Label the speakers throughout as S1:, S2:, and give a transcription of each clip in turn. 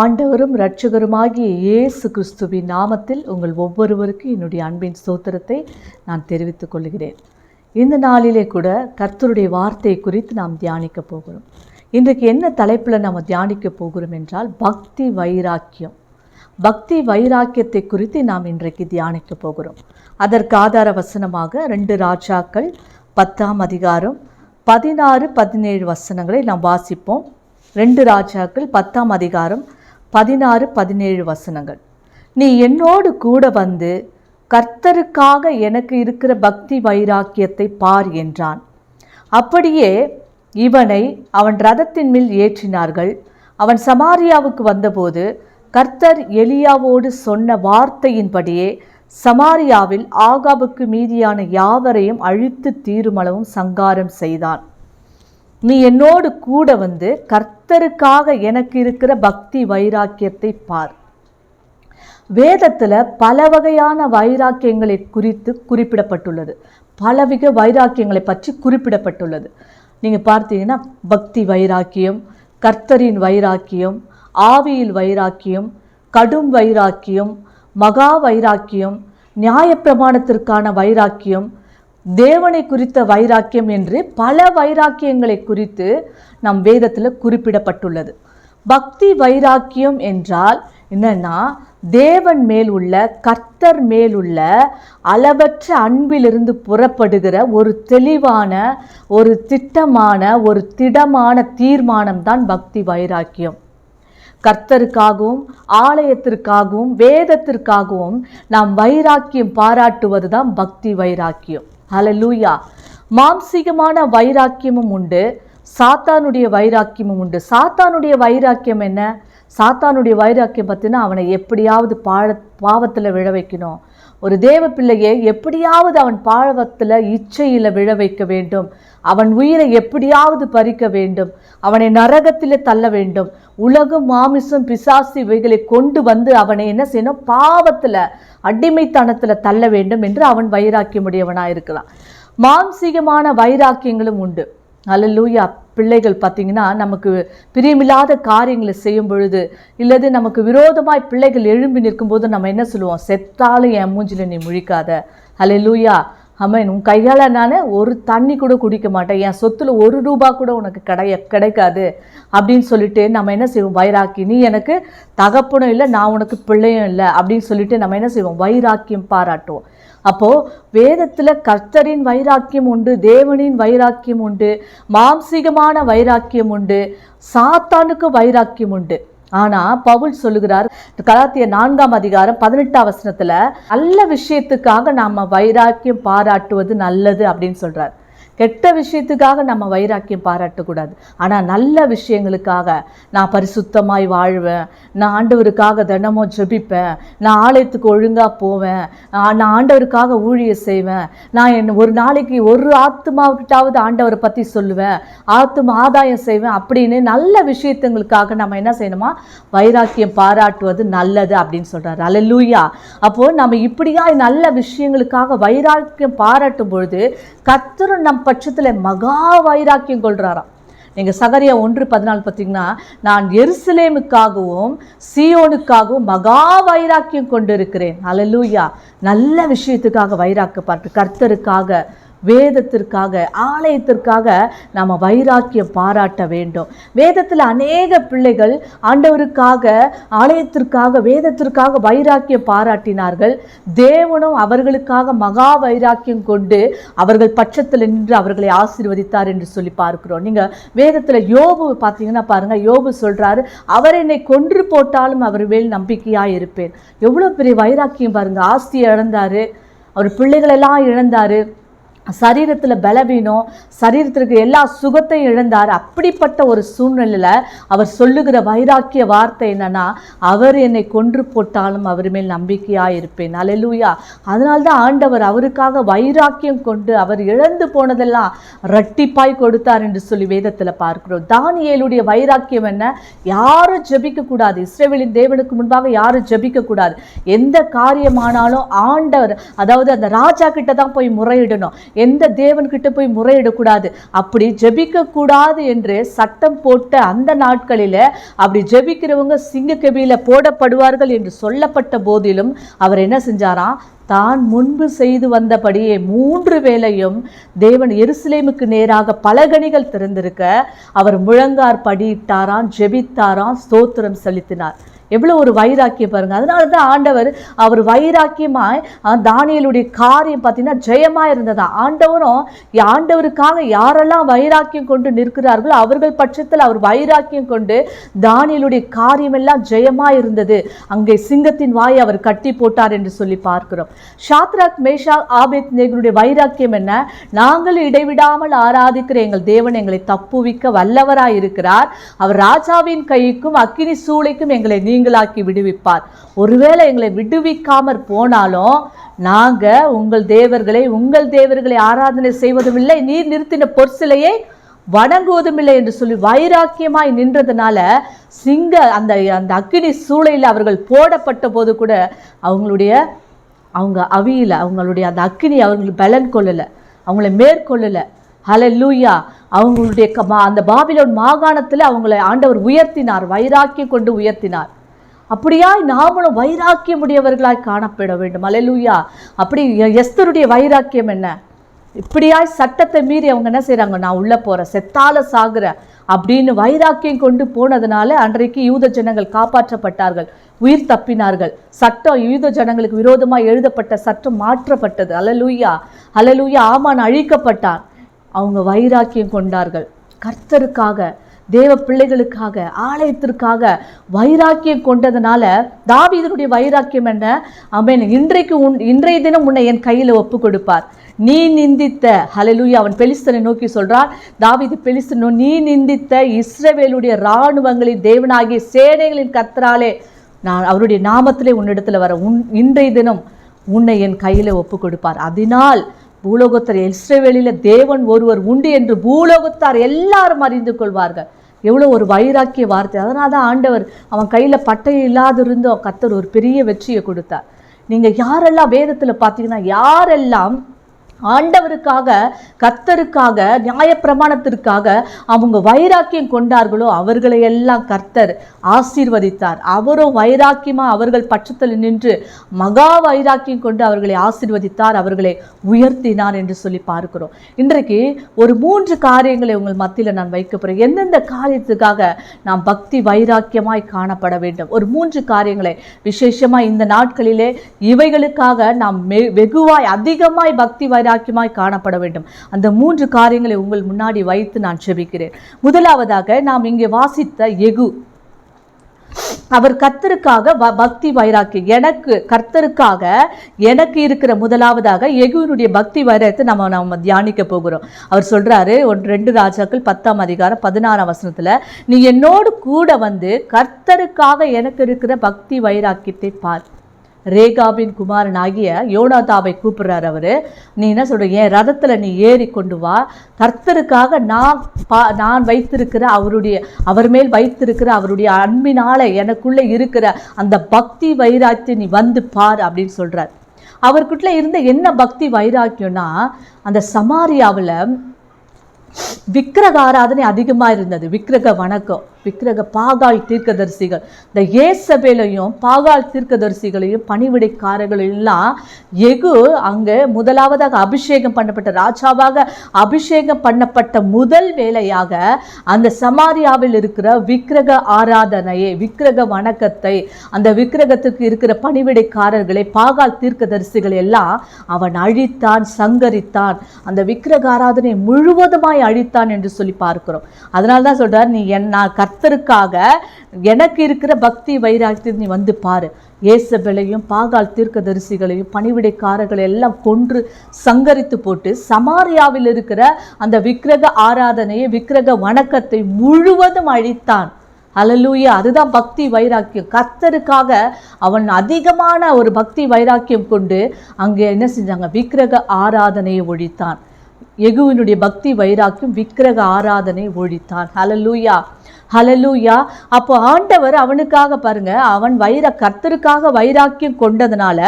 S1: ஆண்டவரும் இரட்சகருமாகிய இயேசு கிறிஸ்துவின் நாமத்தில் உங்கள் ஒவ்வொருவருக்கும் என்னுடைய அன்பின் ஸ்தோத்திரத்தை நான் தெரிவித்துக் கொள்கிறேன். இந்த நாளிலே கூட கர்த்தருடைய வார்த்தை குறித்து நாம் தியானிக்க போகிறோம். இன்றைக்கு என்ன தலைப்பில் நாம் தியானிக்க போகிறோம் என்றால் பக்தி வைராக்கியம். பக்தி வைராக்கியத்தை குறித்து நாம் இன்றைக்கு தியானிக்க போகிறோம். அதற்கு ஆதார வசனமாக ரெண்டு ராஜாக்கள் பத்தாம் அதிகாரம் பதினாறு பதினேழு வசனங்களை நாம் வாசிப்போம். ரெண்டு ராஜாக்கள் பத்தாம் அதிகாரம் பதினாறு பதினேழு வசனங்கள். நீ என்னோடு கூட வந்து கர்த்தருக்காக எனக்கு இருக்கிற பக்தி வைராக்கியத்தை பார் என்றான். அப்படியே இவனை அவன் ரதத்தின் மேல் ஏற்றினார்கள். அவன் சமாரியாவுக்கு வந்தபோது கர்த்தர் எலியாவோடு சொன்ன வார்த்தையின்படியே சமாரியாவில் ஆகாபுக்கு மீதியான யாவரையும் அழித்து தீருமளவும் சங்காரம் செய்தான். நீ என்னோடு கூட வந்து கர்த்தருக்காக எனக்கு இருக்கிற பக்தி வைராக்கியத்தை பார். வேதத்தில் பல வகையான வைராக்கியங்களை குறித்து குறிப்பிடப்பட்டுள்ளது. பலவிக வைராக்கியங்களை பற்றி குறிப்பிடப்பட்டுள்ளது. நீங்கள் பார்த்தீங்கன்னா பக்தி வைராக்கியம் கர்த்தரின் வைராக்கியம் ஆவியில் வைராக்கியம் கடும் வைராக்கியம் மகா வைராக்கியம் நியாயப்பிரமாணத்திற்கான வைராக்கியம் தேவனை குறித்த வைராக்கியம் என்று பல வைராக்கியங்களை குறித்து நம் வேதத்தில் குறிப்பிடப்பட்டுள்ளது. பக்தி வைராக்கியம் என்றால் என்னன்னா தேவன் மேல் உள்ள கர்த்தர் மேல் உள்ள அளவற்ற அன்பிலிருந்து புறப்படுகிற ஒரு தெளிவான ஒரு திட்டமான ஒரு திடமான தீர்மானம் தான் பக்தி வைராக்கியம். கர்த்தருக்காகவும் ஆலயத்திற்காகவும் வேதத்திற்காகவும் நாம் வைராக்கியம் பாராட்டுவது தான் பக்தி வைராக்கியம். அலலூயா மாம்சீகமான வைராக்கியமும் உண்டு. சாத்தானுடைய வைராக்கியமும் உண்டு. சாத்தானுடைய வைராக்கியம் என்ன? சாத்தானுடைய வைராக்கியம் பார்த்தீங்கன்னா அவனை எப்படியாவது பாழ பாவத்தில் விழ வைக்கணும். ஒரு தேவ பிள்ளையை எப்படியாவது அவன் பாவத்தில் இச்சையில் விழ வைக்க வேண்டும். அவன் உயிரை எப்படியாவது பறிக்க வேண்டும். அவனை நரகத்திலே தள்ள வேண்டும். உலகம் மாமிசம் பிசாசு இவைகளை கொண்டு வந்து அவனை என்ன செய்யணும்? பாவத்தில் அடிமைத்தனத்தில் தள்ள வேண்டும் என்று அவன் வைராக்கியமுடையவனாக இருக்கலாம் மாம்சீகமான வைராக்கியங்களும் உண்டு. அல்லூயா பிள்ளைகள் பார்த்திங்கன்னா நமக்கு பிரியமில்லாத காரியங்களை செய்யும் பொழுது இல்லது நமக்கு விரோதமாய் பிள்ளைகள் எழும்பி நிற்கும்போது நம்ம என்ன சொல்லுவோம்? செத்தாலும் என் மூஞ்சில நீ முழிக்காத. அல்லூயா அம்மன் உன் கையால் நான் ஒரு தண்ணி கூட குடிக்க மாட்டேன். என் சொத்தில் ஒரு ரூபா கூட உனக்கு கிடைய கிடைக்காது. அப்படின்னு சொல்லிட்டு நம்ம என்ன செய்வோம்? வைராக்கி நீ எனக்கு தகப்பனும் இல்லை நான் உனக்கு பிள்ளையும் இல்லை அப்படின்னு சொல்லிட்டு நம்ம என்ன செய்வோம்? வைராக்கியம் பாராட்டுவோம். அப்போது வேதத்தில் கர்த்தரின் வைராக்கியம் உண்டு தேவனின் வைராக்கியம் உண்டு மாம்சீகமான வைராக்கியம் உண்டு சாத்தானுக்கு வைராக்கியம் உண்டு. ஆனால் பவுல் சொல்லுகிறார் கலாத்திய நான்காம் அதிகாரம் பதினெட்டாம் வசனத்தில் நல்ல விஷயத்துக்காக நாம் வைராக்கியம் பாராட்டுவது நல்லது அப்படின்னு சொல்கிறார் கெட்ட விஷயத்துக்காக நம்ம வைராக்கியம் பாராட்டக்கூடாது. ஆனால் நல்ல விஷயங்களுக்காக நான் பரிசுத்தமாய் வாழ்வேன். நான் ஆண்டவருக்காக தினமும் ஜெபிப்பேன். நான் ஆலயத்துக்கு ஒழுங்காக போவேன். நான் ஆண்டவருக்காக ஊழிய செய்வேன். நான் என் ஒரு நாளைக்கு ஒரு ஆத்மாவுக்கிட்டாவது ஆண்டவரை பற்றி சொல்லுவேன். ஆத்தும் ஆதாயம் செய்வேன் அப்படின்னு நல்ல விஷயத்துங்களுக்காக நம்ம என்ன செய்யணுமா? வைராக்கியம் பாராட்டுவது நல்லது அப்படின்னு சொல்கிறார் அலலூயா அப்போது நம்ம இப்படியா நல்ல விஷயங்களுக்காக வைராக்கியம் பாராட்டும் பொழுது கத்தரும் நம்ம பட்சத்தில் மகா வைராக்கியம் கொள்கிறாராம் நீங்கள் சகரியா ஒன்று பதினாலு பார்த்தீங்கன்னா நான் எருசலேமுக்காகவும் சியோனுக்காகவும் மகா வைராக்கியம் கொண்டு இருக்கிறேன் அலலூயா. நல்ல விஷயத்துக்காக வைராக்கப்பாட்டு கர்த்தருக்காக வேதத்திற்காக ஆலயத்திற்காக நாம் வைராக்கியம் பாராட்ட வேண்டும். வேதத்தில் அநேக பிள்ளைகள் ஆண்டவருக்காக ஆலயத்திற்காக வேதத்திற்காக வைராக்கியம் பாராட்டினார்கள். தேவனும் அவர்களுக்காக மகா வைராக்கியம் கொண்டு அவர்கள் பட்சத்தில் நின்று அவர்களை ஆசீர்வதித்தார் என்று சொல்லி பார்க்கிறோம். நீங்கள் வேதத்தில் யோபு பார்த்தீங்கன்னா பாருங்கள் யோபு சொல்கிறாரு அவர் என்னை கொன்று போட்டாலும் அவர் மேல் நம்பிக்கையாக இருப்பேன். எவ்வளோ பெரிய வைராக்கியம் பாருங்கள் ஆஸ்தியை இழந்தார் அவர் பிள்ளைகளெல்லாம் இழந்தார். சரீரத்தில் பலவீனம் சரீரத்திற்கு எல்லா சுகத்தையும் இழந்தார். அப்படிப்பட்ட ஒரு சூழ்நிலையில் அவர் சொல்லுகிற வைராக்கிய வார்த்தை என்னன்னா அவர் என்னை கொன்று போட்டாலும் அவர் மேல் நம்பிக்கையாக இருப்பேன். அலலூயா அதனால்தான் ஆண்டவர் அவருக்காக வைராக்கியம் கொண்டு அவர் இழந்து போனதெல்லாம் ரட்டிப்பாய் கொடுத்தார் என்று சொல்லி வேதத்தில் பார்க்கிறோம். தானியலுடைய வைராக்கியம் என்ன? யாரும் ஜபிக்கக்கூடாது இஸ்ரேவேலின் தேவனுக்கு முன்பாக யாரும் ஜபிக்கக்கூடாது எந்த காரியமானாலும் ஆண்டவர் அதாவது அந்த ராஜா கிட்ட தான் போய் முறையிடணும். எந்த தேவன்கிட்ட போய் முறையிடக்கூடாது. அப்படி ஜெபிக்க கூடாது என்று சட்டம் போட்ட அந்த நாட்களில் அப்படி ஜெபிக்கிறவங்க சிங்கக்கபியில போடப்படுவார்கள் என்று சொல்லப்பட்ட போதிலும் அவர் என்ன செஞ்சாராம்? தான் முன்பு செய்து வந்தபடியே மூன்று வேளையும் தேவன் எருசலேமுக்கு நேராக பலகணிகள் திறந்திருக்க அவர் முழங்கார் படியிட்டாராம் ஜெபித்தாராம் ஸ்தோத்திரம் செலுத்தினார். எவ்வளோ ஒரு வைராக்கியம் பாருங்கள் அதனால தான் ஆண்டவர் அவர் வைராக்கியமாய் தானியலுடைய காரியம் பார்த்தீங்கன்னா ஜெயமாக இருந்ததா? ஆண்டவரும் ஆண்டவருக்காக யாரெல்லாம் வைராக்கியம் கொண்டு நிற்கிறார்களோ அவர்கள் பட்சத்தில் அவர் வைராக்கியம் கொண்டு தானியலுடைய காரியமெல்லாம் ஜெயமாக இருந்தது. அங்கே சிங்கத்தின் வாயை அவர் கட்டி போட்டார் என்று சொல்லி பார்க்கிறோம். ஷாத்ராக் மேஷா ஆபேத் நேகருடைய வைராக்கியம் என்ன? நாங்கள் இடைவிடாமல் ஆராதிக்கிற எங்கள் தேவன் எங்களை தப்புவிக்க வல்லவராய் இருக்கிறார் அவர் ராஜாவின் கைக்கும் அக்கினி சூளைக்கும் எங்களை நீங்களாக்கி விடுவிப்பார். ஒருவேளை எங்களை விடுவிக்காமற் போனாலும் நாங்க உங்கள் தேவர்களை உங்கள் தேவர்களை ஆராதனை செய்வதும் இல்லை நீர் நிறுத்தின பொற்சிலையை வணங்குவதும் இல்லை என்று சொல்லி வைராக்கியமாய் நின்றதுனால சிங்க அந்த அந்த அக்கினி சூளையில் அவர்கள் போடப்பட்ட போது கூட அவங்களுடைய அவங்க அவியில் அவங்களுடைய அந்த அக்கினி அவங்களுக்கு பலன் கொள்ளலை அவங்கள மேற்கொள்ளலை. லூயா அவங்களுடைய க- அந்த பாபிலோன் மாகாணத்தில் அவங்களை ஆண்டவர் உயர்த்தினார் வைராக்கியம் கொண்டு உயர்த்தினார். அப்படியாய் நாமளும் வைராக்கியம் உடையவர்களாய் காணப்பட வேண்டும். அலையலூயா. அப்படி எஸ்தருடைய வைராக்கியம் என்ன? இப்படியாய் சட்டத்தை மீறி அவங்க என்ன செய்கிறாங்க நான் உள்ளே போகிறேன் செத்தால சாகுற அப்படின்னு வைராக்கியம் கொண்டு போனதுனால அன்றைக்கு யூத ஜனங்கள் காப்பாற்றப்பட்டார்கள். உயிர் தப்பினார்கள். சட்டம் யூத ஜனங்களுக்கு விரோதமாக எழுதப்பட்ட சட்டம் மாற்றப்பட்டது. அலலூயா அலலூயா ஆமான் அழிக்கப்பட்டான். அவங்க வைராக்கியம் கொண்டார்கள். கர்த்தருக்காக தேவ பிள்ளைகளுக்காக ஆலயத்திற்காக வைராக்கியம் கொண்டதுனால தாவீதனுடைய வைராக்கியம் என்ன? அவன் இன்றைக்கு உன் இன்றைய தினம் உன்னை என் கையில் ஒப்பு கொடுப்பார் நீ நிந்தித்த ஹலலூயா அவன் பெலிஸ்தனை நோக்கி சொல்றான். தாவீது பெலிஸ்தனோ நீ நிந்தித்த இஸ்ரவேலுடைய இராணுவங்களின் தேவனாகிய சேனைகளின் கத்தராலே நான் அவருடைய நாமத்திலே உன்னிடத்தில் வர உன் இன்றைய தினம் உன்னை என் கையில் ஒப்பு கொடுப்பார் அதனால் பூலோகத்தர் இஸ்ரேவேலியில் தேவன் ஒருவர் உண்டு என்று பூலோகத்தார் எல்லாரும் அறிந்து கொள்வார்கள். எவ்வளோ ஒரு வைராக்கிய வார்த்தை. அதனால தான் ஆண்டவர் அவன் கையில் பட்டயம் இல்லாதிருந்தோ கத்தர் ஒரு பெரிய வெற்றியை கொடுத்தார். நீங்கள் யாரெல்லாம் வேதத்தில் பார்த்தீங்கன்னா யாரெல்லாம் ஆண்டவருக்காக கர்த்தருக்காக நியாயப்பிரமாணத்திற்காக அவங்க வைராக்கியம் கொண்டார்களோ அவர்களை எல்லாம் கர்த்தர் ஆசீர்வதித்தார். அவரும் வைராக்கியமா அவர்கள் பட்சத்தில் நின்று மகா வைராக்கியம் கொண்டு அவர்களை ஆசீர்வதித்தார் அவர்களை உயர்த்தினார் என்று சொல்லி பார்க்கிறோம். இன்றைக்கு ஒரு மூன்று காரியங்களை உங்கள் மத்தியில் நான் வைக்க போகிறேன் எந்தெந்த காரியத்துக்காக நாம் பக்தி வைராக்கியமாய் காணப்பட வேண்டும்? ஒரு மூன்று காரியங்களை விசேஷமா இந்த நாட்களிலே இவைகளுக்காக நாம் வெகுவாய் அதிகமாய் பக்தி வைராக்கியமாய் காணப்பட வேண்டும். அந்த மூன்று காரியங்களை உங்கள் முன்னாடி வைத்து நான் செபிக்கிறேன். முதலாவதாக நாம் இங்கே வாசித்த எகு. அவர் கர்த்தருக்காக வ- பக்தி வைராக்கியம் எனக்கு கர்த்தருக்காக எனக்கு இருக்கிற முதலாவதாக எகுவினுடைய பக்தி வைரத்தை நம்ம நம்ம தியானிக்க போகிறோம். அவர் சொல்றாரு ஒன்று ரெண்டு ராஜாக்கள் பத்தாம் அதிகாரம் பதினாறாம் வசனத்துல நீ என்னோடு கூட வந்து கர்த்தருக்காக எனக்கு இருக்கிற பக்தி வைராக்கியத்தை பார். ரேகாபின் குமாரன் ஆகிய யோனாதாவை அவர். நீ என்ன சொல்கிற என் ரதத்தில் நீ ஏறி கொண்டு வா. கர்த்தருக்காக நான் பா நான் வைத்திருக்கிற அவருடைய அவர் மேல் வைத்திருக்கிற அவருடைய அன்பினால் எனக்குள்ளே இருக்கிற அந்த பக்தி வைராக்கியம் நீ வந்து பார் அப்படின்னு சொல்கிறார் அவருக்குள்ள இருந்த என்ன பக்தி வைராக்கியம்னா அந்த சமாரியாவில் விக்கிரக ஆராதனை அதிகமாக இருந்தது. விக்கிரக வணக்கம். விக்கிரக பாகால் தீர்க்கதரிசிகள். இந்த ஏசபேலையும் பாகால் தீர்க்கதரிசிகளையும் பணிவிடைக்காரர்களையும் எல்லாம் எகு அங்கே முதலாவதாக அபிஷேகம் பண்ணப்பட்ட ராஜாவாக அபிஷேகம் பண்ணப்பட்ட முதல் வேலையாக அந்த சமாரியாவில் இருக்கிற விக்கிரக ஆராதனையை விக்கிரக வணக்கத்தை அந்த விக்கிரகத்துக்கு இருக்கிற பணிவிடைக்காரர்களை பாகால் தீர்க்கதரிசிகள் எல்லாம் அவன் அழித்தான் சங்கரித்தான். அந்த விக்கிரக ஆராதனை முழுவதுமாய் அழித்தான் என்று சொல்லி பார்க்கிறோம். அதனால தான் சொல்கிறார் நீ என் நான் கர்த்தருக்காக எனக்கு இருக்கிற பக்தி வைராக்கியத்தை நீ வந்து பாரு. ஏசபெலையும் பாகால் தீர்க்கதரிசிகளையும் பணிவிடைக்காரர்களை எல்லாம் கொன்று சங்கரித்து போட்டு சமாரியாவில் இருக்கிற அந்த விக்கிரக ஆராதனையை விக்கிரக வணக்கத்தை முழுவதும் அழித்தான். அலலூயா அதுதான் பக்தி வைராக்கியம். கர்த்தருக்காக அவன் அதிகமான ஒரு பக்தி வைராக்கியம் கொண்டு அங்கே என்ன செஞ்சாங்க? விக்கிரக ஆராதனையை ஒழித்தான். எகுவினுடைய பக்தி வைராக்கியம் விக்கிரக ஆராதனை ஒழித்தான். அலலூயா ஹலலூயா அப்போ ஆண்டவர் அவனுக்காக பாருங்க அவன் வைர கர்த்தருக்காக வைராக்கியம் கொண்டதுனால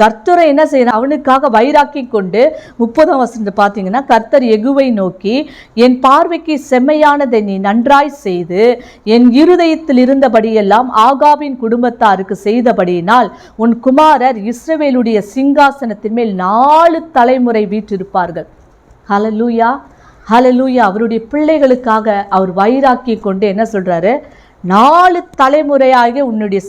S1: கர்த்தரை என்ன செய்யணும் அவனுக்காக வைராக்கியம் கொண்டு முப்பதாம் வசனத்தை பார்த்தீங்கன்னா கர்த்தர் எகுவை நோக்கி என் பார்வைக்கு செம்மையானதை நீ நன்றாய் செய்து என் இருதயத்தில் இருந்தபடியெல்லாம் ஆகாவின் குடும்பத்தாருக்கு செய்தபடியினால் உன் குமாரர் இஸ்ரவேலுடைய சிங்காசனத்தின் மேல் நாலு தலைமுறை வீற்றிருப்பார்கள். ஹலலூயா ஹலலூயா அவருடைய பிள்ளைகளுக்காக அவர் வயிறாக்கி கொண்டு என்ன சொல்றாரு? நாலு தலைமுறையாக உன்னுடைய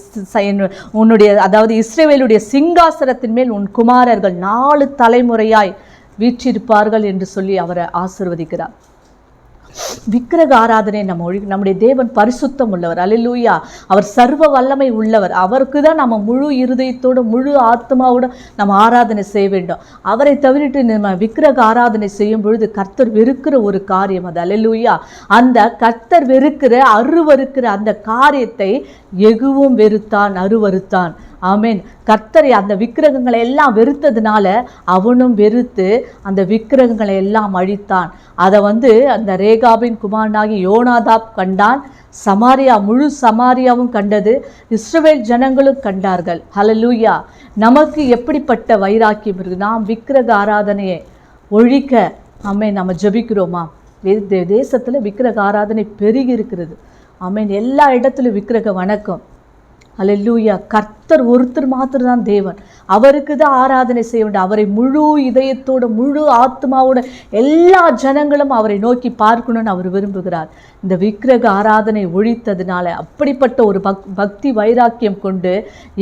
S1: உன்னுடைய அதாவது இஸ்ரேவேலுடைய சிங்காசனத்தின் மேல் உன் குமாரர்கள் நாலு தலைமுறையாய் வீற்றிருப்பார்கள் என்று சொல்லி அவரை ஆசிர்வதிக்கிறார். விக்கிரக ஆராதனை நம்ம ஒழி நம்முடைய தேவன் பரிசுத்தம் உள்ளவர். அலிலூயா அவர் சர்வ வல்லமை உள்ளவர். அவருக்கு தான் நம்ம முழு இருதயத்தோடு முழு ஆத்மாவோடு நம்ம ஆராதனை செய்ய வேண்டும். அவரை தவிரிட்டு நம்ம விக்கிரக ஆராதனை செய்யும் பொழுது கர்த்தர் வெறுக்கிற ஒரு காரியம் அது. அலிலூயா அந்த கர்த்தர் வெறுக்கிற அருவருக்கிற அந்த காரியத்தை எகுவும் வெறுத்தான் அருவருத்தான் ஆமீன். கர்த்தரை அந்த விக்கிரகங்களை எல்லாம் வெறுத்ததுனால அவனும் வெறுத்து அந்த விக்கிரகங்களை எல்லாம் அழித்தான். அதை வந்து அந்த ரேகாபின் குமாரனாகி யோனாதாப் கண்டான். சமாரியா முழு சமாரியாவும் கண்டது. இஸ்ரவேல் ஜனங்களும் கண்டார்கள். ஹலலூயா நமக்கு எப்படிப்பட்ட வைராக்கியம் இருக்குது? நாம் விக்கிரக ஆராதனையை ஒழிக்க ஆமே நம்ம ஜெபிக்கிறோமா? தேசத்தில் தே- விக்கிரக ஆராதனை பெருகி இருக்கிறது. ஆமீன் எல்லா இடத்துலையும் விக்கிரக வணக்கம். அலல்லூயா கர்த்தர் ஒருத்தர் மாத்திரம் தான் தேவன். அவருக்கு தான் ஆராதனை செய்ய வேண்டும். அவரை முழு இதயத்தோட முழு ஆத்மாவோட எல்லா ஜனங்களும் அவரை நோக்கி பார்க்கணும்னு அவர் விரும்புகிறார். இந்த விக்கிரக ஆராதனை ஒழித்ததுனால அப்படிப்பட்ட ஒரு பக் பக்தி வைராக்கியம் கொண்டு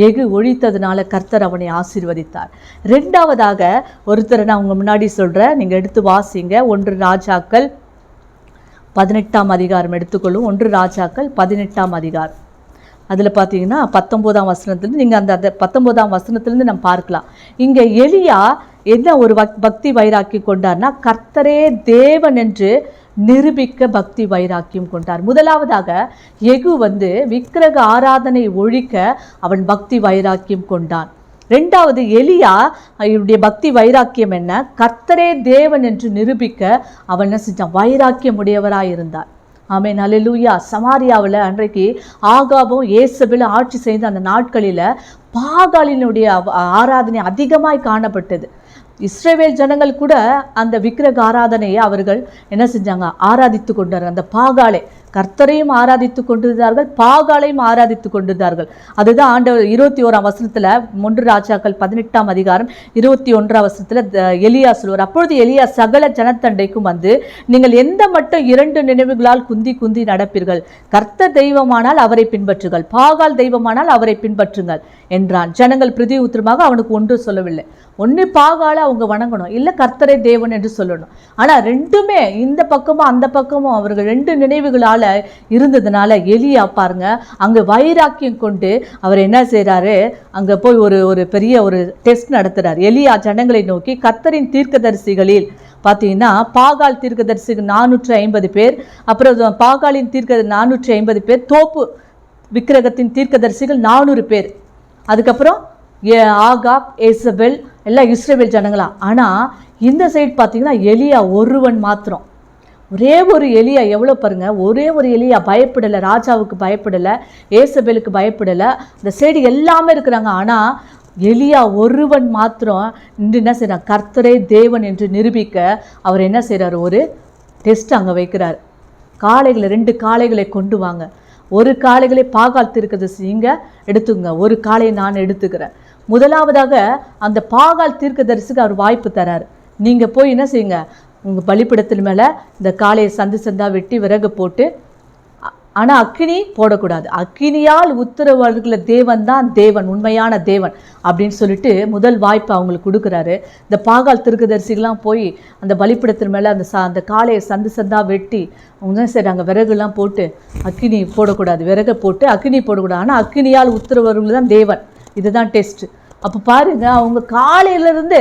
S1: எகு ஒழித்ததுனால கர்த்தர் அவனை ஆசீர்வதித்தார். ரெண்டாவதாக ஒருத்தரை நான் உங்கள் முன்னாடி சொல்கிறேன் நீங்கள் எடுத்து வாசிங்க. ஒன்று ராஜாக்கள் பதினெட்டாம் அதிகாரம் எடுத்துக்கொள்ளும். ஒன்று ராஜாக்கள் பதினெட்டாம் அதிகாரம். அதில் பார்த்தீங்கன்னா பத்தொம்போதாம் வசனத்துலேருந்து நீங்கள் அந்த அந்த பத்தொம்போதாம் வசனத்துலேருந்து நம்ம பார்க்கலாம். இங்கே எலியா என்ன ஒரு பக்- பக்தி வைராக்கியம் கொண்டார்னா கர்த்தரே தேவன் என்று நிரூபிக்க பக்தி வைராக்கியம் கொண்டார். முதலாவதாக எகு வந்து விக்கிரக ஆராதனை ஒழிக்க அவன் பக்தி வைராக்கியம் கொண்டான். ரெண்டாவது எலியா இவருடைய பக்தி வைராக்கியம் என்ன? கர்த்தரே தேவன் என்று நிரூபிக்க அவன் என்ன செஞ்சான்? வைராக்கியம் உடையவராக இருந்தார் ஆமே அல்லேலூயா சமாரியாவில் அன்றைக்கு ஆகாபும் ஏசபில் ஆட்சி செய்த அந்த நாட்களில் பாகாலினுடைய ஆராதனை அதிகமாய் காணப்பட்டது. இஸ்ரேவேல் ஜனங்கள் கூட அந்த விக்கிரக ஆராதனையை அவர்கள் என்ன செஞ்சாங்க? ஆராதித்து கொண்டார் அந்த பாகாலை கர்த்தரையும் ஆராதித்து கொண்டிருந்தார்கள் பாகாலையும் ஆராதித்து கொண்டிருந்தார்கள். அதுதான் ஆண்டவர் இருபத்தி ஓராம் வசனத்தில் ஒன்று ராஜாக்கள் பதினெட்டாம் அதிகாரம் இருபத்தி ஒன்றாம் வசனத்தில் த- எலியா சொல்வார் அப்பொழுது எலியா சகல ஜனத்தண்டைக்கும் வந்து நீங்கள் எந்த மட்டும் இரண்டு நினைவுகளால் குந்தி குந்தி நடப்பீர்கள்? கர்த்தர் தெய்வமானால் அவரை பின்பற்றுங்கள். பாகால் தெய்வமானால் அவரை பின்பற்றுங்கள் என்றான். ஜனங்கள் பிரதி உத்தரமாக அவனுக்கு ஒன்று சொல்லவில்லை. ஒன்று பாகால அவங்க வணங்கணும். இல்லை கர்த்தரை தேவன் என்று சொல்லணும். ஆனால் ரெண்டுமே இந்த பக்கமும் அந்த பக்கமும் அவர்கள் ரெண்டு நினைவுகளால் இருந்ததுனால எலியா பாருங்க அங்க வைராக்கியம் கொண்டு அவர் என்ன செய்கிறாரு அங்கே போய் ஒரு ஒரு பெரிய ஒரு டெஸ்ட் நடத்துகிறார் எலியா ஜனங்களை நோக்கி கத்தரின் தீர்க்கதரிசிகளில் பார்த்தீங்கன்னா பாகால் தீர்க்கதரிசிகள் நானூற்றி ஐம்பது பேர் அப்புறம் பாகாலின் தீர்க்க நானூற்றி ஐம்பது பேர் தோப்பு விக்கிரகத்தின் தீர்க்கதரிசிகள் நானூறு பேர். அதுக்கப்புறம் ஏ- ஆகாப் ஏசபெல் எல்லாம் இஸ்ரேபேல் ஜனங்களா. ஆனால் இந்த சைடு பார்த்தீங்கன்னா எலியா ஒருவன் மாத்திரம். ஒரே ஒரு எலியா எவ்வளோ பாருங்க ஒரே ஒரு எலியா பயப்படலை ராஜாவுக்கு பயப்படலை ஏசபேலுக்கு பயப்படலை. இந்த சைடு எல்லாமே இருக்கிறாங்க. ஆனால் எலியா ஒருவன் மாத்திரம் நின்று என்ன செய்கிறான் கர்த்தரே தேவன் என்று நிரூபிக்க அவர் என்ன செய்கிறார் ஒரு டெஸ்ட் அங்கே வைக்கிறார். காளைகளை ரெண்டு காளைகளை கொண்டு வாங்க. ஒரு காளைகளை பாகால் தீர்க்கதரிசி நீங்க எடுத்துங்க ஒரு காளையை நான் எடுத்துக்கிறேன். முதலாவதாக அந்த பாகால் தீர்க்கதரிசிக்கு அவர் வாய்ப்பு தரார். நீங்கள் போய் என்ன செய்யுங்க? உங்கள் பலிப்பிடத்தின் மேலே இந்த காளையை சந்து சந்தாக வெட்டி விறகு போட்டு ஆனால் அக்கினி போடக்கூடாது. அக்கினியால் உத்தரவாளர்கள தேவன் தான் தேவன் உண்மையான தேவன் அப்படின்னு சொல்லிட்டு முதல் வாய்ப்பு அவங்களுக்கு கொடுக்குறாரு. இந்த பாகால் திருக்கதரிசிகள்லாம் போய் அந்த பலிப்பிடத்தின் மேலே அந்த சா அந்த காளையை சந்து சந்தாக வெட்டி அவங்க தான் சரி அங்கே விறகுலாம் போட்டு அக்கினி போடக்கூடாது. விறகை போட்டு அக்கினி போடக்கூடாது. ஆனால் அக்கினியால் உத்தரவாடுகள் தான் தேவன். இதுதான் டெஸ்ட்டு அப்போ பாருங்க அவங்க காலையிலேருந்து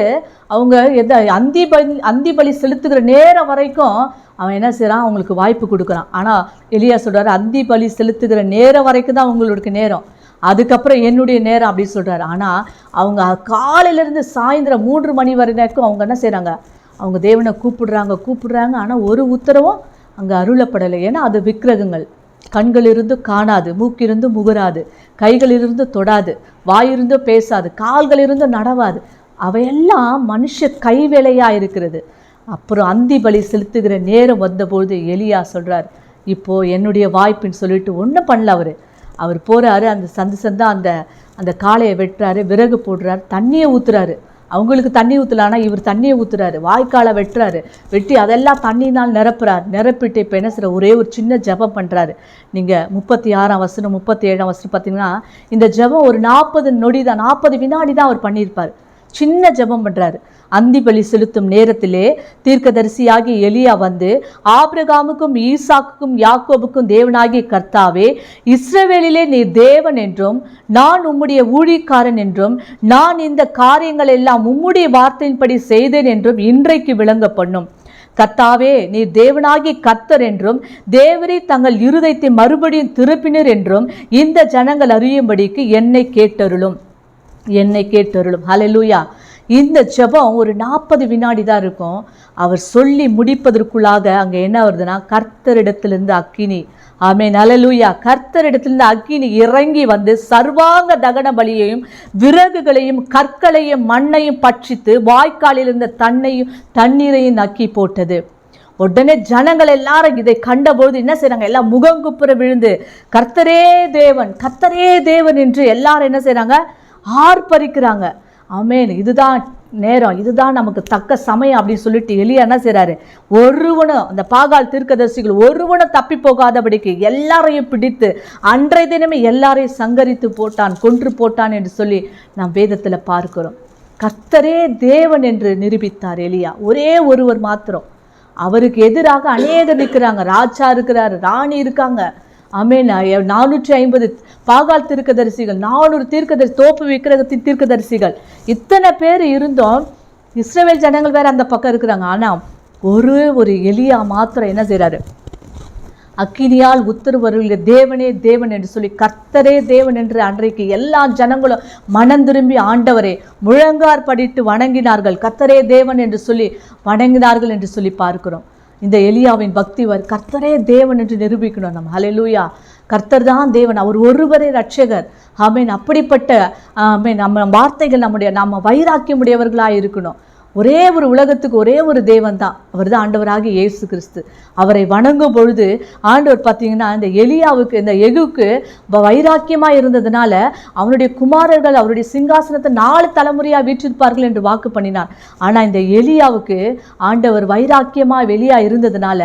S1: அவங்க எந்த அந்தி பலி அந்தி பலி செலுத்துகிற நேரம் வரைக்கும் அவன் என்ன செய்கிறான் அவங்களுக்கு வாய்ப்பு கொடுக்குறான். ஆனால் எளியா சொல்கிறாரு அந்தி பலி செலுத்துகிற நேரம் வரைக்கும் தான் அவங்களுக்கு நேரம். அதுக்கப்புறம் என்னுடைய நேரம் அப்படின்னு சொல்கிறாரு ஆனால் அவங்க காலையிலேருந்து சாயந்தரம் மூன்று மணி வரைக்கும் அவங்க என்ன செய்கிறாங்க அவங்க தேவனை கூப்பிடுறாங்க கூப்பிடுறாங்க. ஆனால் ஒரு உத்தரவும் அங்கே அருளப்படலை. ஏன்னா அது விக்கிரகங்கள். கண்களிலிருந்து காணாது மூக்கிலிருந்து முகராது கைகளிலிருந்து தொடாது வாயிருந்து பேசாது கால்களிலிருந்து நடவாது. அவையெல்லாம் மனுஷ கைவேலையாக இருக்கிறது. அப்புறம் அந்தி பலி செலுத்துகிற நேரம் வந்தபொழுது எலியா சொல்கிறார் இப்போது என்னுடைய வாய்ப்புன்னு சொல்லிட்டு ஒன்றும் பண்ணல அவர். அவர் போகிறாரு அந்த சந்து சந்தா அந்த அந்த காளையை வெட்டுறாரு விறகு போடுறாரு தண்ணியை ஊற்றுறாரு அவங்களுக்கு தண்ணி ஊற்றலான்னா இவர் தண்ணியை ஊற்றுறாரு வாய்க்காலை வெட்டுறாரு. வெட்டி அதெல்லாம் தண்ணினால் நிரப்புறாரு. நிரப்பிட்டு இப்போ என்ன செய்ற ஒரே ஒரு சின்ன ஜெபம் பண்ணுறாரு நீங்கள் முப்பத்தி ஆறாம் வசனம் முப்பத்தி ஏழாம் வசனம் பார்த்தீங்கன்னா இந்த ஜெபம் ஒரு நாற்பது நொடி தான் நாற்பது வினாடி தான் அவர் பண்ணியிருப்பார். சின்ன ஜெபம் பண்ணுறாரு அந்தி பலி செலுத்தும் நேரத்திலே தீர்க்கதரிசியாகி எலியா வந்து ஆபிரகாமுக்கும் ஈசாக்குக்கும் யாக்கோபுக்கும் தேவனாகிய கர்த்தாவே இஸ்ரவேலிலே நீர் தேவன் என்றும் நான் உம்முடைய ஊழிக்காரன் என்றும் நான் இந்த காரியங்கள் எல்லாம் உம்முடைய வார்த்தையின்படி செய்தேன் என்றும் இன்றைக்கு விளங்க பண்ணும் கர்த்தாவே நீர் தேவனாகி கர்த்தர் என்றும் தேவரே தங்கள் இருதயத்தை மறுபடியும் திருப்பினர் என்றும் இந்த ஜனங்கள் அறியும்படிக்கு என்னை கேட்டருளும். என்னை கேட்டருளும். ஹலெலூயா இந்த ஜெபம் ஒரு நாற்பது வினாடி தான் இருக்கும். அவர் சொல்லி முடிப்பதற்குள்ளாக அங்கே என்ன வருதுன்னா கர்த்தரிடத்திலிருந்து அக்கினி. ஆமே நலலூயா கர்த்தரிடத்திலிருந்து அக்கினி இறங்கி வந்து சர்வாங்க தகன பலியையும் விறகுகளையும் கற்களையும் மண்ணையும் பட்சித்து வாய்க்காலில் இருந்த தன்னையும் தண்ணீரையும் நக்கி போட்டது. உடனே ஜனங்கள் எல்லாரும் இதை கண்டபொழுது என்ன செய்கிறாங்க எல்லாம் முகங்குப்புற விழுந்து கர்த்தரே தேவன் கர்த்தரே தேவன் என்று எல்லாரும் என்ன செய்கிறாங்க ஆர்ப்பரிக்கிறாங்க. அமேன் இதுதான் நேரம். இதுதான் நமக்கு தக்க சமயம் அப்படின்னு சொல்லிட்டு எளியா என்ன செய்கிறாரு ஒருவனும் அந்த பாகால் தீர்க்கதரிசிகள் ஒருவனும் தப்பி போகாதபடிக்கு எல்லாரையும் பிடித்து அன்றைய தினமே எல்லாரையும் சங்கரித்து போட்டான் கொன்று போட்டான் என்று சொல்லி நாம் வேதத்தில் பார்க்கிறோம். கத்தரே தேவன் என்று நிரூபித்தார் எலியா. ஒரே ஒருவர் மாத்திரம். அவருக்கு எதிராக அநேகர் நிற்கிறாங்க. ராஜா இருக்கிறாரு ராணி இருக்காங்க. ஆமென். நானூற்றி ஐம்பது பாகால் தீர்க்கதரிசிகள் நானூறு தீர்க்கதரிசி தோப்பு விக்கிரகத்தின் தீர்க்கதரிசிகள். இத்தனை பேர் இருந்தும். இஸ்ரேல் ஜனங்கள் வேறு அந்த பக்கம் இருக்கிறாங்க. ஆனால் ஒரு ஒரு எலியா மாத்திரம் என்ன செய்கிறாரு அக்கினியால் உத்தரவருகிற தேவனே தேவன் என்று சொல்லி கர்த்தரே தேவன் என்று அன்றைக்கு எல்லா ஜனங்களும் மனம் திரும்பி ஆண்டவரே முழங்கார் படிட்டு வணங்கினார்கள். கர்த்தரே தேவன் என்று சொல்லி வணங்கினார்கள் என்று சொல்லி பார்க்கிறோம். இந்த எலியாவின் பக்திவர் கர்த்தரே தேவன் என்று நிரூபிக்கணும் நம்ம. ஹலெலூயா கர்த்தர் தான் தேவன். அவர் ஒருவரே ரட்சகர் ஆமென் அப்படிப்பட்ட ஆமென் நம்ம வார்த்தைகள் நம்முடைய நம்ம வைராக்கியமுடையவர்களாக இருக்கணும் ஒரே ஒரு உலகத்துக்கு ஒரே ஒரு தேவன் தான் அவர் தான் ஆண்டவராக இயேசு கிறிஸ்து. அவரை வணங்கும் பொழுது ஆண்டவர் பார்த்தீங்கன்னா இந்த எலியாவுக்கு இந்த எகுக்கு வைராக்கியமாக இருந்ததுனால அவனுடைய குமாரர்கள் அவருடைய சிங்காசனத்தை நாலு தலைமுறையாக வீற்றிருப்பார்கள் என்று வாக்கு பண்ணினார். ஆனால் இந்த எலியாவுக்கு ஆண்டவர் வைராக்கியமாக வெளியாக இருந்ததுனால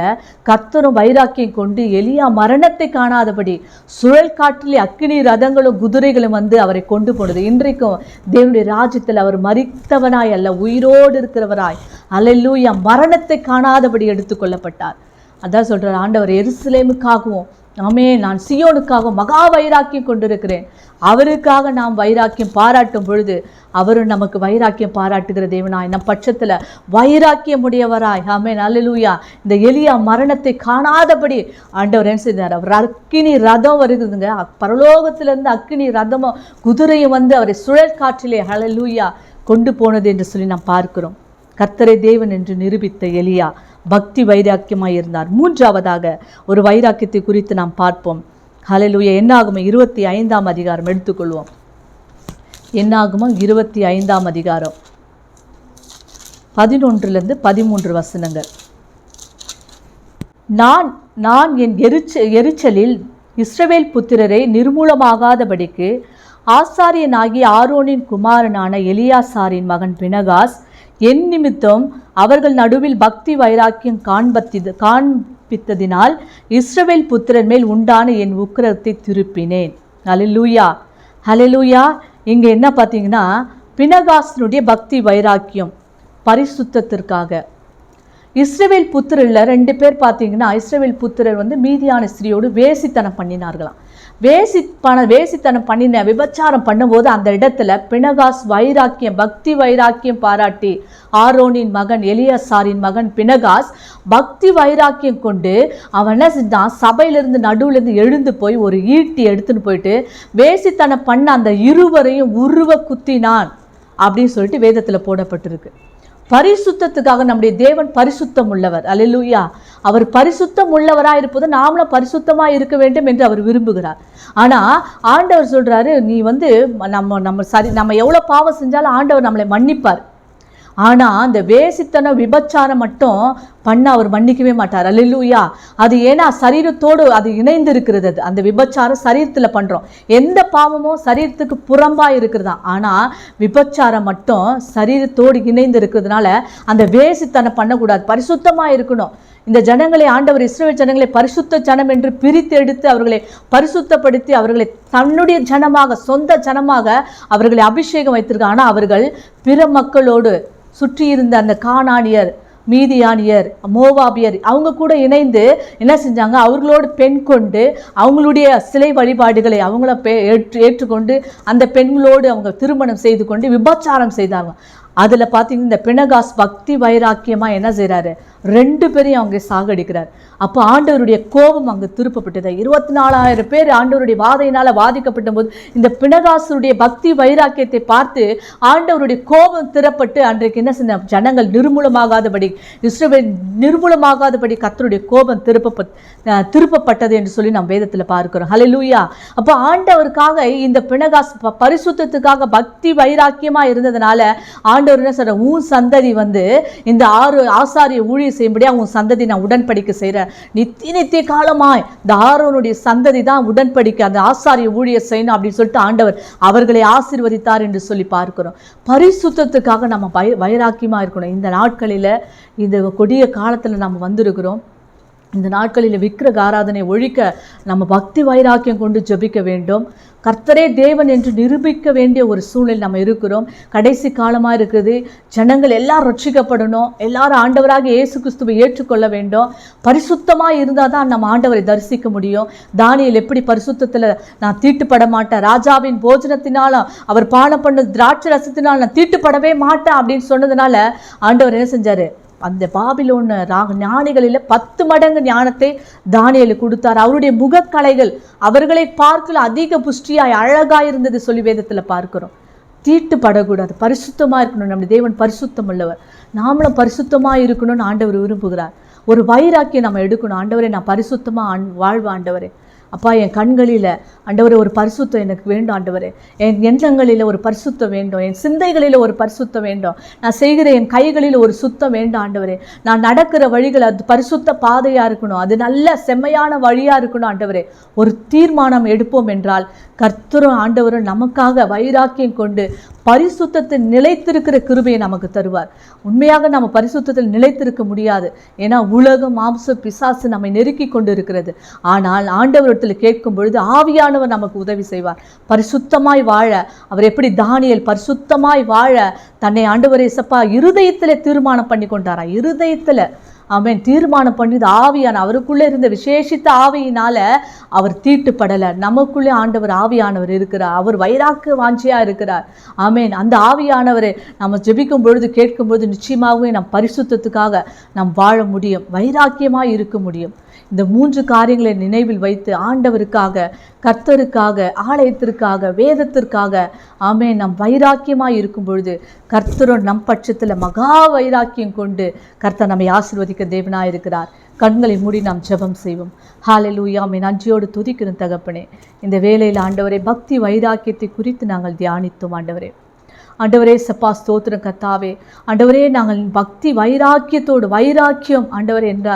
S1: கர்த்தரும் வைராக்கியம் கொண்டு எலியா மரணத்தை காணாதபடி சுழல் காற்றிலே அக்கினி ரதங்களும் குதிரைகளும் வந்து அவரை கொண்டு போனது. இன்றைக்கும் தேவனுடைய ராஜ்யத்தில் அவர் மறித்தவனாய் அல்ல உயிரோடு இருக்கிறவராய். அல்லேலூயா மரணத்தை காணாதபடி எடுத்துக்கொள்ளப்பட்டார். அதான் சொல்றார் ஆண்டவர் எருசலேமுக்காகவும் ஆமே நான் சியோனுக்காகவும் மகா வைராக்கியம் கொண்டிருக்கிறேன். அவருக்காக நாம் வைராக்கியம் பாராட்டும் பொழுது அவரும் நமக்கு வைராக்கியம் பாராட்டுகிற தேவனாய் நம் பட்சத்தில் வைராக்கியம் உடையவராய். ஆமே நல்லலூயா இந்த எலியா மரணத்தை காணாதபடி ஆண்டவர் என்ன செய்தார்? அவர் அக்கினி ரதம் வருகிறதுங்க பரலோகத்திலிருந்து அக்கினி ரதமும் குதிரையும் வந்து அவரை சுழல் காற்றிலே கொண்டு போனது என்று சொல்லி நாம் பார்க்கிறோம். கர்த்தரை தேவன் என்று நிரூபித்த எலியா பக்தி வைராக்கியமாக இருந்தார். மூன்றாவதாக ஒரு வைராக்கியத்தை குறித்து நாம் பார்ப்போம். ஹலலுய என்னாகுமோ? இருபத்தி ஐந்தாம் அதிகாரம் எடுத்துக்கொள்வோம். என்னாகுமோ? இருபத்தி ஐந்தாம் அதிகாரம். பதினொன்றுலேருந்து பதிமூன்று வசனங்கள். நான் நான் என் எரிச்ச எரிச்சலில் இஸ்ரவேல் புத்திரரை நிர்மூலமாகாதபடிக்கு ஆசாரியனாகிய ஆரோனின் குமாரனான எலியாசாரின் மகன் பினகாஸ் என் நிமித்தம் அவர்கள் நடுவில் பக்தி வைராக்கியம் காண்பத்தி காண்பித்ததினால் இஸ்ரவேல் புத்திரன் மேல் உண்டான என் உக்கிரத்தை திருப்பினேன். ஹalleluya. ஹalleluya. இங்கே என்ன பார்த்தீங்கன்னா பினகாசனுடைய பக்தி வைராக்கியம் பரிசுத்தத்திற்காக. இஸ்ரவேல் புத்திரில் ரெண்டு பேர் பார்த்தீங்கன்னா இஸ்ரவேல் புத்திரர் வந்து மீதியான ஸ்திரியோடு வேசித்தனம் பண்ணினார்களாம். வேசி பண வேசித்தனம் பண்ணின விபச்சாரம் பண்ணும்போது அந்த இடத்துல பினகாஸ் வைராக்கியம் பக்தி வைராக்கியம் பாராட்டி ஆரோனின் மகன் எலியசாரின் மகன் பினகாஸ் பக்தி வைராக்கியம் கொண்டு அவன் என்ன செஞ்சான்? சபையிலிருந்து நடுவுலேருந்து எழுந்து போய் ஒரு ஈட்டி எடுத்துன்னு போயிட்டு வேசித்தனம் பண்ண அந்த இருவரையும் உருவ குத்தினான் அப்படின்னு சொல்லிட்டு வேதத்தில் போடப்பட்டிருக்கு. பரிசுத்தத்துக்காக நம்முடைய தேவன் பரிசுத்தம் உள்ளவர் அல்லேலூயா அவர் பரிசுத்தம் உள்ளவராக இருப்பது நாமளும் பரிசுத்தமாக இருக்க வேண்டும் என்று அவர் விரும்புகிறார். ஆனால் ஆண்டவர் சொல்கிறாரு நீ வந்து நம்ம நம்ம சரி நம்ம எவ்வளோ பாவம் செஞ்சாலும் ஆண்டவர் நம்மளை மன்னிப்பார். ஆனால் அந்த வேசித்தனம் விபச்சாரம் மட்டும் பண்ண அவர் மன்னிக்கவே மாட்டார். அல்லூயா அது ஏன்னா சரீரத்தோடு அது இணைந்து இருக்கிறது அது அந்த விபச்சாரம் சரீரத்தில் பண்ணுறோம் எந்த பாவமும் சரீரத்துக்கு புறம்பாக இருக்கிறதா? ஆனால் விபச்சாரம் மட்டும் சரீரத்தோடு இணைந்து இருக்கிறதுனால அந்த வேசித்தனை பண்ணக்கூடாது. பரிசுத்தமாக இருக்கணும். இந்த ஜனங்களை ஆண்டவர் இஸ்ரேல் ஜனங்களை பரிசுத்த ஜனம் என்று பிரித்து எடுத்து அவர்களை பரிசுத்தப்படுத்தி அவர்களை தன்னுடைய ஜனமாக சொந்த ஜனமாக அவர்களை அபிஷேகம் வைத்திருக்காங்க ஆனால் அவர்கள் பிற மக்களோடு சுற்றி இருந்த அந்த காணானியர் மீதியானியர் மோவாபியர் அவங்க கூட இணைந்து என்ன செஞ்சாங்க? அவர்களோடு பெண் கொண்டு அவங்களுடைய சிலை வழிபாடுகளை அவங்கள ஏற்று ஏற்றுக்கொண்டு அந்த பெண்களோடு அவங்க திருமணம் செய்து கொண்டு விபச்சாரம் செய்தாங்க. அதில் பார்த்தீங்கன்னா இந்த பிணகாஸ் பக்தி வைராக்கியமாக என்ன செய்கிறாரு ரெண்டு பேரையும் அவங்க சாகடிக்கிறார். அப்போ ஆண்டவருடைய கோபம் அங்கே திருப்பப்பட்டது. இருபத்தி நாலாயிரம் பேர் ஆண்டவருடைய வாதையினால் பாதிக்கப்பட்ட போது இந்த பிணகாசருடைய பக்தி வைராக்கியத்தை பார்த்து ஆண்டவருடைய கோபம் திறப்பட்டு அன்றைக்கு என்ன செஞ்ச ஜனங்கள் நிர்மூலமாகாதபடி இஸ்ரவேல் நிர்மூலமாகாதபடி கர்த்தருடைய கோபம் திருப்ப திருப்பப்பட்டது என்று சொல்லி நாம் வேதத்தில் பார்க்கிறோம். லூயா அப்போ ஆண்டவருக்காக இந்த பிணகாஸ் ப- பரிசுத்தத்துக்காக பக்தி வைராக்கியமாக இருந்ததுனால ஆண்டவர் என்ன சொல்கிற உன் சந்ததி வந்து இந்த ஆறு ஆசாரிய ஊழிய செய்யும்படியா உன் சந்ததி நான் உடன்படிக்கை செய்கிறேன் நித்திய நித்திய காலமாய் இந்த ஆரோனுடைய சந்ததி தான் உடன்படிக்கை. அந்த ஆசாரிய ஊழிய செய்யணும் அப்படின்னு சொல்லிட்டு ஆண்டவர் அவர்களை ஆசீர்வதித்தார் என்று சொல்லி பார்க்கிறோம். பரிசுத்தத்துக்காக நம்ம பய வைராக்கியமாக இருக்கணும். இந்த நாட்களில் இந்த கொடிய காலத்தில் நம்ம வந்திருக்கிறோம். இந்த நாட்களில் விக்கிரக ஆராதனை ஒழிக்க நம்ம பக்தி வைராக்கியம் கொண்டு ஜெபிக்க வேண்டும். கர்த்தரே தேவன் என்று நிரூபிக்க வேண்டிய ஒரு சூழல் நம்ம இருக்கிறோம். கடைசி காலமாக இருக்குது ஜனங்கள் எல்லாம் ரட்சிக்கப்படணும். எல்லாரும் ஆண்டவராக இயேசு கிறிஸ்துவை ஏற்றுக்கொள்ள வேண்டும். பரிசுத்தமாக இருந்தால் தான் நம்ம ஆண்டவரை தரிசிக்க முடியும். தானியல் எப்படி பரிசுத்தத்தில் நான் தீட்டுப்பட மாட்டேன். ராஜாவின் போஜனத்தினாலும் அவர் பானம் பண்ண திராட்சை ரசத்தினால் நான் தீட்டுப்படவே மாட்டேன் அப்படின்னு சொன்னதுனால ஆண்டவர் என்ன செஞ்சார்? அந்த பாபிலோன் ராக ஞானிகளில் பத்து மடங்கு ஞானத்தை தானியலு கொடுத்தார். அவருடைய முகக்கலைகள் அவர்களை பார்க்கல அதிக புஷ்டியாய் அழகாக இருந்தது சொல்லி வேதத்தில் பார்க்கிறோம். தீட்டுப்படக்கூடாது பரிசுத்தமாக இருக்கணும். நம்முடைய தேவன் பரிசுத்தம் உள்ளவர் நாமளும் பரிசுத்தமாக இருக்கணும்னு ஆண்டவர் விரும்புகிறார். ஒரு வைராக்கியம் நம்ம எடுக்கணும். ஆண்டவரே நான் பரிசுத்தமாக ஆண் வாழ்வு ஆண்டவரே. அப்பா என் கண்களில் ஆண்டவரே ஒரு பரிசுத்தம் எனக்கு வேண்டும் ஆண்டவரே. என் எண்ணங்களில் ஒரு பரிசுத்தம் வேண்டும். என் சிந்தைகளில் ஒரு பரிசுத்தம் வேண்டும். நான் செய்கிற என் கைகளில் ஒரு சுத்தம் வேண்டும் ஆண்டவரே. நான் நடக்கிற வழிகள் அது பரிசுத்த பாதையாக இருக்கணும். அது நல்ல செம்மையான வழியாக இருக்கணும் ஆண்டவரே. ஒரு தீர்மானம் எடுப்போம் என்றால் கர்த்தரும் ஆண்டவரும் நமக்காக வைராக்கியம் கொண்டு பரிசுத்தத்தில் நிலைத்திருக்கிற கிருபையை நமக்கு தருவார். உண்மையாக நம்ம பரிசுத்தத்தில் நிலைத்திருக்க முடியாது. ஏன்னா உலகம் மாம்ச பிசாசு நம்மை நெருக்கி கொண்டு இருக்கிறது ஆனால் ஆண்டவரிடத்தில் கேட்கும் பொழுது ஆவியானவர் நமக்கு உதவி செய்வார். பரிசுத்தமாய் வாழ அவர் எப்படி தானியல் பரிசுத்தமாய் வாழ தன்னை ஆண்டவர் இசப்பா இருதயத்தில் தீர்மானம் பண்ணி கொண்டாரா இருதயத்தில். அவன் தீர்மானம் பண்ணி ஆவியான. அவருக்குள்ளே இருந்த விசேஷித்த ஆவியினால் அவர் தீட்டுப்படலை. நமக்குள்ளே ஆண்டவர் ஆவியானவர் இருக்கிறார். அவர் வைராக்கு வாஞ்சியாக இருக்கிறார். ஆமேன். அந்த ஆவியானவரை நம்ம ஜெபிக்கும் பொழுது கேட்கும் பொழுது நிச்சயமாகவே நம் பரிசுத்தத்துக்காக நாம் வாழ முடியும். வைராக்கியமாக இருக்க முடியும். இந்த மூன்று காரியங்களை நினைவில் வைத்து ஆண்டவருக்காக கர்த்தருக்காக ஆலயத்திற்காக வேதத்திற்காக ஆமே நம் வைராக்கியமாக இருக்கும் பொழுது கர்த்தரும் நம் பட்சத்தில் மகா வைராக்கியம் கொண்டு கர்த்தர் நம்மை ஆசிர்வதிக்க தேவனாக இருக்கிறார். கண்களை மூடி நாம் ஜெபம் செய்வோம். ஹாலெலூயா ஆமே நன்றியோடு துதிக்கிறோம் தகப்பனே. இந்த வேலையில் ஆண்டவரை பக்தி வைராக்கியத்தை குறித்து நாங்கள் தியானித்தோம் ஆண்டவரே. ஆண்டவரே சப்பா ஸ்தோத்திரம் கத்தாவே ஆண்டவரே நாங்கள் பக்தி வைராக்கியத்தோடு வைராக்கியம் ஆண்டவர் என்ற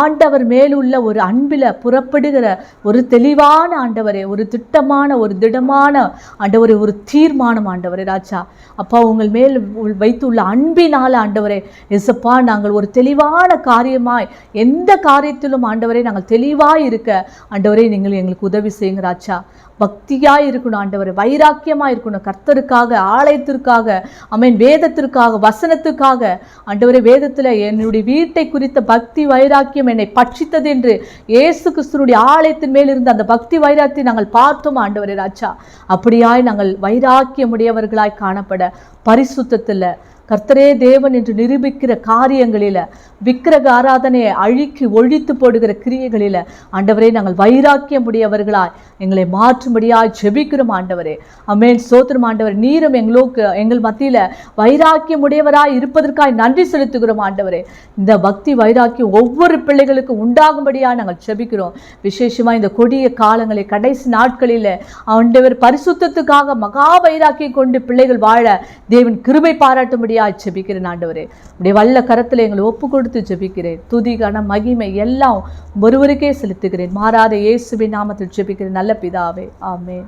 S1: ஆண்டவர் மேலுள்ள ஒரு அன்பில் புறப்படுகிற ஒரு தெளிவான ஆண்டவரே ஒரு திட்டமான ஒரு திடமான ஆண்டவரே ஒரு தீர்மானம் ஆண்டவரே ராஜா. அப்பா உங்கள் மேல் வைத்துள்ள அன்பினால் ஆண்டவரே எசப்பா நாங்கள் ஒரு தெளிவான காரியமாய் எந்த காரியத்திலும் ஆண்டவரே நாங்கள் தெளிவாய் இருக்க ஆண்டவரே நீங்கள் எங்களுக்கு உதவி செய்யுங்க ராஜா. பக்தியாக இருக்கணும் ஆண்டவர் வைராக்கியமாக இருக்கணும் கர்த்தருக்காக ஆலயத்திற்காக அமேன் வேதத்திற்காக வசனத்துக்காக. ஆண்டவரே வேதத்தில் என்னுடைய வீட்டை குறித்த பக்தி வைராக்கியம் என்னை பட்சித்தது என்று இயேசு கிறிஸ்துனுடைய ஆலயத்தின் மேல் இருந்த அந்த பக்தி வைராக்கியத்தை நாங்கள் பார்த்தோம் ஆண்டவரே ராஜா. அப்படியாய் நாங்கள் வைராக்கியமுடையவர்களாய் காணப்பட பரிசுத்தத்தில் கர்த்தரே தேவன் என்று நிரூபிக்கிற காரியங்களில் விக்கிரக ஆராதனையை அழிக்கி ஒழித்து போடுகிற கிரியைகளில் ஆண்டவரே நாங்கள் வைராக்கியம் உடையவர்களாய் எங்களை மாற்றும்படியாய் ஜெபிக்கிறோம் ஆண்டவரே. அமேன் சோத்திரம் ஆண்டவர் நீரும் எங்களுக்கு எங்கள் மத்தியில் வைராக்கியம் உடையவராய் இருப்பதற்காய் நன்றி செலுத்துகிறோம் ஆண்டவரே. இந்த பக்தி வைராக்கியம் ஒவ்வொரு பிள்ளைகளுக்கும் உண்டாகும்படியாக நாங்கள் ஜெபிக்கிறோம். விசேஷமாக இந்த கொடிய காலங்களை கடைசி நாட்களில் ஆண்டவர் பரிசுத்தத்துக்காக மகா வைராக்கியம் கொண்டு பிள்ளைகள் வாழ தேவன் கிருபை பாராட்டும்படி பாராட்டும்படியாக ஜெபிக்கிறேன் ஆண்டவரே. உடைய வல்ல கரத்தில் எங்களை ஒப்பு கொடுத்து ஜெபிக்கிறேன். துதி கன மகிமை எல்லாம் ஒருவருக்கே செலுத்துகிறேன். மாறாத இயேசுவின் நாமத்தில் ஜெபிக்கிறேன். நல்ல பிதாவே. ஆமே